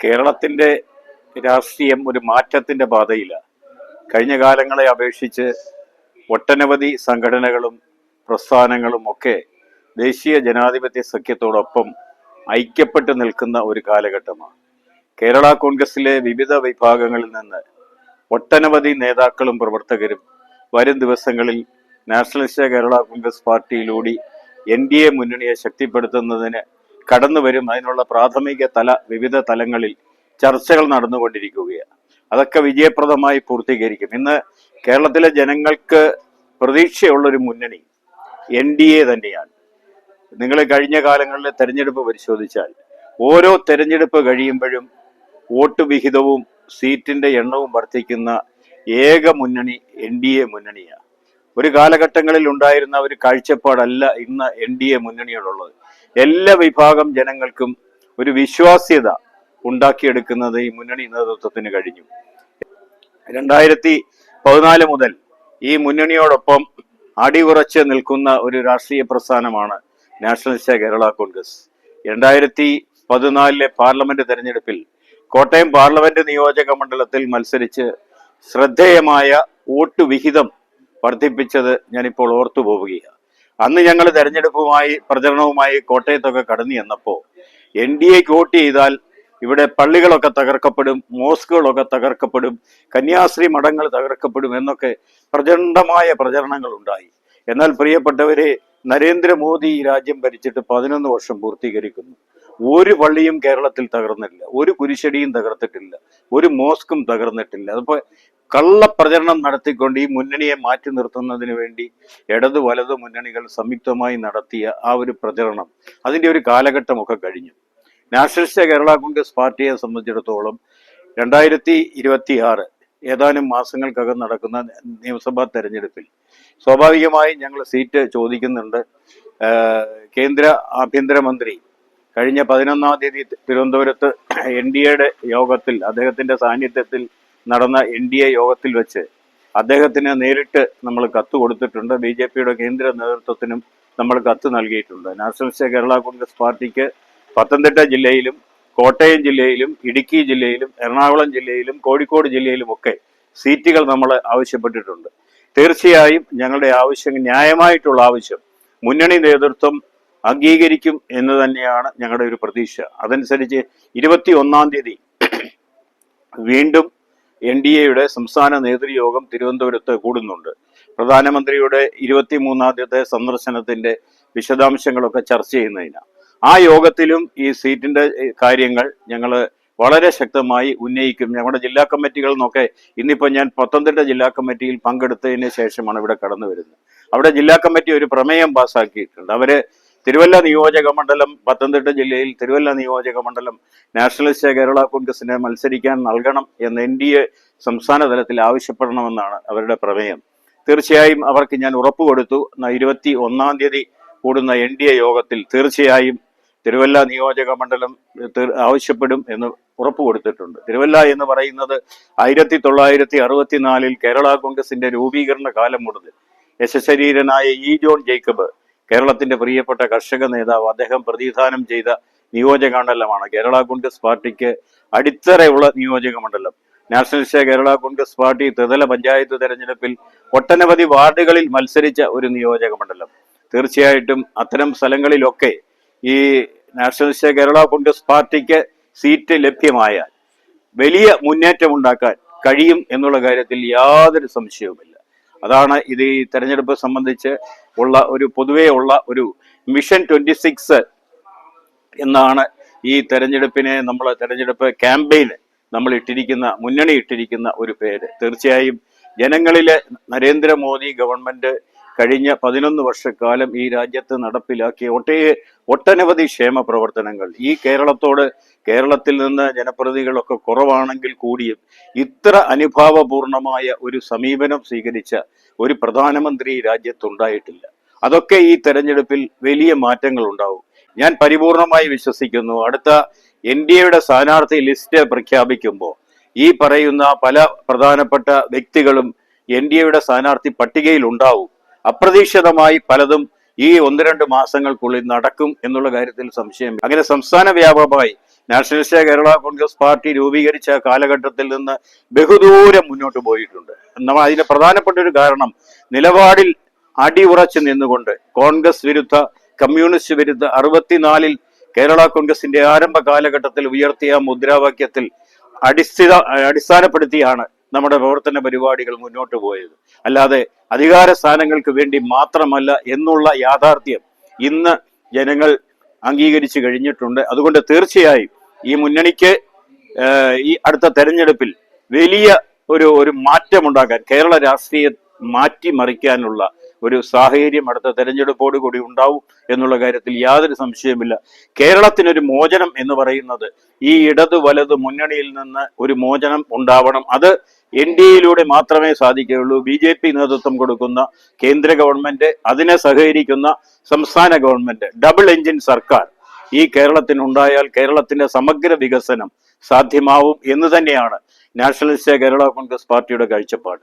കേരളത്തിന്റെ രാഷ്ട്രീയം ഒരു മാറ്റത്തിന്റെ പാതയിലാണ് കഴിഞ്ഞ കാലങ്ങളെ അപേക്ഷിച്ച് ഒട്ടനവധി സംഘടനകളും പ്രസ്ഥാനങ്ങളും ഒക്കെ ദേശീയ ജനാധിപത്യ സഖ്യത്തോടൊപ്പം ഐക്യപ്പെട്ട് നിൽക്കുന്ന ഒരു കാലഘട്ടമാണ്. കേരള കോൺഗ്രസിലെ വിവിധ വിഭാഗങ്ങളിൽ നിന്ന് ഒട്ടനവധി നേതാക്കളും പ്രവർത്തകരും വരും ദിവസങ്ങളിൽ നാഷണലിസ്റ്റ് കേരള കോൺഗ്രസ് പാർട്ടിയിലൂടെ എൻ ഡി എ മുന്നണിയെ ശക്തിപ്പെടുത്തുന്നതിന് കടന്നു വരും. അതിനുള്ള പ്രാഥമിക തല വിവിധ തലങ്ങളിൽ ചർച്ചകൾ നടന്നുകൊണ്ടിരിക്കുകയാണ്. അതൊക്കെ വിജയപ്രദമായി പൂർത്തീകരിക്കും. ഇന്ന് കേരളത്തിലെ ജനങ്ങൾക്ക് പ്രതീക്ഷയുള്ളൊരു മുന്നണി എൻ ഡി എ തന്നെയാണ്. നിങ്ങൾ കഴിഞ്ഞ കാലങ്ങളിലെ തെരഞ്ഞെടുപ്പ് പരിശോധിച്ചാൽ ഓരോ തെരഞ്ഞെടുപ്പ് കഴിയുമ്പോഴും വോട്ട് വിഹിതവും സീറ്റിന്റെ എണ്ണവും വർദ്ധിക്കുന്ന ഏക മുന്നണി എൻ ഡി എ മുന്നണിയാണ്. ഒരു കാലഘട്ടങ്ങളിൽ ഉണ്ടായിരുന്ന ഒരു കാഴ്ചപ്പാടല്ല ഇന്ന് എൻ ഡി എ മുന്നണിയോടുള്ളത് എല്ലാ വിഭാഗം ജനങ്ങൾക്കും ഒരു വിശ്വാസ്യത ഉണ്ടാക്കിയെടുക്കുന്നത് ഈ മുന്നണി നേതൃത്വത്തിന് കഴിഞ്ഞു. രണ്ടായിരത്തി പതിനാല് മുതൽ ഈ മുന്നണിയോടൊപ്പം അടിയുറച്ച് നിൽക്കുന്ന ഒരു രാഷ്ട്രീയ പ്രസ്ഥാനമാണ് നാഷണലിസ്റ്റ് കേരള കോൺഗ്രസ്. രണ്ടായിരത്തി പതിനാലിലെ പാർലമെന്റ് തെരഞ്ഞെടുപ്പിൽ കോട്ടയം പാർലമെന്റ് നിയോജക മണ്ഡലത്തിൽ മത്സരിച്ച് ശ്രദ്ധേയമായ വോട്ട് വിഹിതം വർദ്ധിപ്പിച്ചത് ഞാനിപ്പോൾ ഓർത്തു പോവുകയാണ് അന്ന് ഞങ്ങൾ തെരഞ്ഞെടുപ്പുമായി പ്രചരണവുമായി കോട്ടയത്തൊക്കെ കടന്നു ചെന്നപ്പോൾ എൻ ഡി എക്ക് വോട്ട് ചെയ്താൽ ഇവിടെ പള്ളികളൊക്കെ തകർക്കപ്പെടും മോസ്കുകളൊക്കെ തകർക്കപ്പെടും കന്യാശ്രീ മഠങ്ങൾ തകർക്കപ്പെടും എന്നൊക്കെ പ്രചണ്ഡമായ പ്രചരണങ്ങൾ ഉണ്ടായി. എന്നാൽ പ്രിയപ്പെട്ടവരെ നരേന്ദ്രമോദി ഈ രാജ്യം ഭരിച്ചിട്ട് പതിനൊന്ന് വർഷം പൂർത്തീകരിക്കുന്നു. ഒരു പള്ളിയും കേരളത്തിൽ തകർന്നിട്ടില്ല ഒരു കുരിശടിയും തകർത്തിട്ടില്ല ഒരു മോസ്കും തകർന്നിട്ടില്ല. അതിപ്പോ കള്ളപ്രചരണം നടത്തിക്കൊണ്ട് ഈ മുന്നണിയെ മാറ്റി നിർത്തുന്നതിന് വേണ്ടി ഇടത് വലത് മുന്നണികൾ സംയുക്തമായി നടത്തിയ ആ ഒരു പ്രചരണം അതിന്റെ ഒരു കാലഘട്ടമൊക്കെ കഴിഞ്ഞു. നാഷണലിസ്റ്റ് കേരള കോൺഗ്രസ് പാർട്ടിയെ സംബന്ധിച്ചിടത്തോളം രണ്ടായിരത്തി ഇരുപത്തി ആറ് ഏതാനും മാസങ്ങൾക്കകം നടക്കുന്ന നിയമസഭാ തെരഞ്ഞെടുപ്പിൽ സ്വാഭാവികമായും ഞങ്ങൾ സീറ്റ് ചോദിക്കുന്നുണ്ട്. കേന്ദ്ര ആഭ്യന്തരമന്ത്രി കഴിഞ്ഞ പതിനൊന്നാം തീയതി തിരുവനന്തപുരത്ത് എൻ ഡി എയുടെ യോഗത്തിൽ അദ്ദേഹത്തിന്റെ സാന്നിധ്യത്തിൽ നടന്ന എൻ ഡി എ യോഗത്തിൽ വെച്ച് അദ്ദേഹത്തിന് നേരിട്ട് നമ്മൾ കത്ത് കൊടുത്തിട്ടുണ്ട്. ബി ജെ പിയുടെ കേന്ദ്ര നേതൃത്വത്തിനും നമ്മൾ കത്ത് നൽകിയിട്ടുണ്ട്. നാഷണലിസ്റ്റ് കേരള കോൺഗ്രസ് പാർട്ടിക്ക് പത്തനംതിട്ട ജില്ലയിലും കോട്ടയം ജില്ലയിലും ഇടുക്കി ജില്ലയിലും എറണാകുളം ജില്ലയിലും കോഴിക്കോട് ജില്ലയിലും ഒക്കെ സീറ്റുകൾ നമ്മൾ ആവശ്യപ്പെട്ടിട്ടുണ്ട്. തീർച്ചയായും ഞങ്ങളുടെ ആവശ്യം ന്യായമായിട്ടുള്ള ആവശ്യം മുന്നണി നേതൃത്വം അംഗീകരിക്കും എന്ന് തന്നെയാണ് ഞങ്ങളുടെ ഒരു പ്രതീക്ഷ. അതനുസരിച്ച് ഇരുപത്തി ഒന്നാം തീയതി വീണ്ടും എൻ ഡി എയുടെ സംസ്ഥാന നേതൃയോഗം തിരുവനന്തപുരത്ത് കൂടുന്നുണ്ട്. പ്രധാനമന്ത്രിയുടെ ഇരുപത്തിമൂന്നാദ്യത്തെ സന്ദർശനത്തിന്റെ വിശദാംശങ്ങളൊക്കെ ചർച്ച ചെയ്യുന്നതിനാണ് ആ യോഗത്തിലും ഈ സീറ്റിന്റെ കാര്യങ്ങൾ ഞങ്ങൾ വളരെ ശക്തമായി ഉന്നയിക്കും. ഞങ്ങളുടെ ജില്ലാ കമ്മിറ്റികളിൽ നിന്നൊക്കെ ഇന്നിപ്പോൾ ഞാൻ പത്തനംതിട്ട ജില്ലാ കമ്മിറ്റിയിൽ പങ്കെടുത്തതിന് ശേഷമാണ് ഇവിടെ കടന്നു വരുന്നത് അവിടെ ജില്ലാ കമ്മിറ്റി ഒരു പ്രമേയം പാസ്സാക്കിയിട്ടുണ്ട് അവർ തിരുവല്ല നിയോജക മണ്ഡലം പത്തനംതിട്ട ജില്ലയിൽ തിരുവല്ല നിയോജക മണ്ഡലം നാഷണലിസ്റ്റ് കേരള കോൺഗ്രസിനെ മത്സരിക്കാൻ നൽകണം എന്ന് എൻ ഡി എ സംസ്ഥാന തലത്തിൽ ആവശ്യപ്പെടണമെന്നാണ് അവരുടെ പ്രമേയം. തീർച്ചയായും അവർക്ക് ഞാൻ ഉറപ്പ് കൊടുത്തു. ഇരുപത്തി ഒന്നാം തീയതി കൂടുന്ന എൻ ഡി എ യോഗത്തിൽ തീർച്ചയായും തിരുവല്ല നിയോജക മണ്ഡലം ആവശ്യപ്പെടും എന്ന് ഉറപ്പ് കൊടുത്തിട്ടുണ്ട്. തിരുവല്ല എന്ന് പറയുന്നത് ആയിരത്തി തൊള്ളായിരത്തി അറുപത്തിനാലിൽ കേരള കോൺഗ്രസിന്റെ രൂപീകരണ കാലം മുതൽ യശശരീരനായ ഇ ജോൺ ജേക്കബ് കേരളത്തിന്റെ പ്രിയപ്പെട്ട കർഷക നേതാവ് അദ്ദേഹം പ്രതിനിധാനം ചെയ്ത നിയോജക മണ്ഡലമാണ്. കേരള കോൺഗ്രസ് പാർട്ടിക്ക് അടിത്തറയുള്ള നിയോജക മണ്ഡലം. നാഷണലിസ്റ്റ് കേരള കോൺഗ്രസ് പാർട്ടി ത്രിതല പഞ്ചായത്ത് തെരഞ്ഞെടുപ്പിൽ ഒട്ടനവധി വാർഡുകളിൽ മത്സരിച്ച ഒരു നിയോജക മണ്ഡലം. തീർച്ചയായിട്ടും അത്തരം സ്ഥലങ്ങളിലൊക്കെ ഈ നാഷണലിസ്റ്റ് കേരള കോൺഗ്രസ് പാർട്ടിക്ക് സീറ്റ് ലഭ്യമായാൽ വലിയ മുന്നേറ്റം ഉണ്ടാക്കാൻ കഴിയും എന്നുള്ള കാര്യത്തിൽ യാതൊരു സംശയവുമില്ല. അതാണ് ഇത് ഈ തെരഞ്ഞെടുപ്പ് സംബന്ധിച്ച് ഉള്ള ഒരു പൊതുവേ ഉള്ള ഒരു മിഷൻ ട്വന്റി സിക്സ് എന്നാണ് ഈ തെരഞ്ഞെടുപ്പിനെ നമ്മൾ തെരഞ്ഞെടുപ്പ് ക്യാമ്പയിൻ നമ്മൾ ഇട്ടിരിക്കുന്ന മുന്നണി ഇട്ടിരിക്കുന്ന ഒരു പേര്. തീർച്ചയായും ജനങ്ങളിലെ നരേന്ദ്രമോദി ഗവൺമെന്റ് കഴിഞ്ഞ പതിനൊന്ന് വർഷക്കാലം ഈ രാജ്യത്ത് നടപ്പിലാക്കിയ ഒട്ടേ ഒട്ടനവധി ക്ഷേമ പ്രവർത്തനങ്ങൾ. ഈ കേരളത്തോട് കേരളത്തിൽ നിന്ന് ജനപ്രതിനിധികളൊക്കെ കുറവാണെങ്കിൽ കൂടിയും ഇത്ര അനുഭാവപൂർണമായ ഒരു സമീപനം സ്വീകരിച്ച ഒരു പ്രധാനമന്ത്രി രാജ്യത്തുണ്ടായിട്ടില്ല. അതൊക്കെ ഈ തെരഞ്ഞെടുപ്പിൽ വലിയ മാറ്റങ്ങൾ ഉണ്ടാവും. ഞാൻ പരിപൂർണമായി വിശ്വസിക്കുന്നു. അടുത്ത എൻ ഡി എയുടെ സ്ഥാനാർത്ഥി ലിസ്റ്റ് പ്രഖ്യാപിക്കുമ്പോൾ ഈ പറയുന്ന പല പ്രധാനപ്പെട്ട വ്യക്തികളും എൻ ഡി എയുടെ സ്ഥാനാർത്ഥി പട്ടികയിൽ ഉണ്ടാവും. അപ്രതീക്ഷിതമായി പലതും ഈ ഒന്ന് രണ്ട് മാസങ്ങൾക്കുള്ളിൽ നടക്കും എന്നുള്ള കാര്യത്തിൽ സംശയം. അങ്ങനെ സംസ്ഥാന വ്യാപകമായി നാഷണലിസ്റ്റ് കേരള കോൺഗ്രസ് പാർട്ടി രൂപീകരിച്ച കാലഘട്ടത്തിൽ നിന്ന് ബഹുദൂരം മുന്നോട്ട് പോയിട്ടുണ്ട്. നമ്മൾ അതിന് പ്രധാനപ്പെട്ട ഒരു കാരണം നിലപാടിൽ ഉറച്ച് നിന്നുകൊണ്ട് കോൺഗ്രസ് വിരുദ്ധ കമ്മ്യൂണിസ്റ്റ് വിരുദ്ധ അറുപത്തിനാലിൽ കേരള കോൺഗ്രസിന്റെ ആരംഭ കാലഘട്ടത്തിൽ ഉയർത്തിയ മുദ്രാവാക്യത്തിൽ അടിസ്ഥിത അടിസ്ഥാനപ്പെടുത്തിയാണ് നമ്മുടെ പ്രവർത്തന പരിപാടികൾ മുന്നോട്ട് പോയത്. അല്ലാതെ അധികാര സ്ഥാനങ്ങൾക്ക് വേണ്ടി മാത്രമല്ല എന്നുള്ള യാഥാർത്ഥ്യം ഇന്ന് ജനങ്ങൾ അംഗീകരിച്ചു കഴിഞ്ഞിട്ടുണ്ട്. അതുകൊണ്ട് തീർച്ചയായും ഈ മുന്നണിക്ക് ഈ അടുത്ത തെരഞ്ഞെടുപ്പിൽ വലിയ ഒരു ഒരു മാറ്റമുണ്ടാക്കാൻ കേരള രാഷ്ട്രീയ മാറ്റിമറിക്കാനുള്ള ഒരു സാഹചര്യം അടുത്ത തെരഞ്ഞെടുപ്പോട് കൂടി ഉണ്ടാവും എന്നുള്ള കാര്യത്തിൽ യാതൊരു സംശയമില്ല കേരളത്തിനൊരു മോചനം എന്ന് പറയുന്നത് ഈ ഇടതു വലത് മുന്നണിയിൽ നിന്ന് ഒരു മോചനം ഉണ്ടാവണം. അത് എൻ ഡി എയിലൂടെ മാത്രമേ സാധിക്കുകയുള്ളൂ. ബി ജെ പി നേതൃത്വം കൊടുക്കുന്ന കേന്ദ്ര ഗവൺമെന്റ് അതിനെ സഹകരിക്കുന്ന സംസ്ഥാന ഗവൺമെന്റ് ഡബിൾ എഞ്ചിൻ സർക്കാർ ഈ കേരളത്തിനുണ്ടായാൽ കേരളത്തിന്റെ സമഗ്ര വികസനം സാധ്യമാവും എന്ന് തന്നെയാണ് നാഷണലിസ്റ്റ് കേരള കോൺഗ്രസ് പാർട്ടിയുടെ കാഴ്ചപ്പാട്.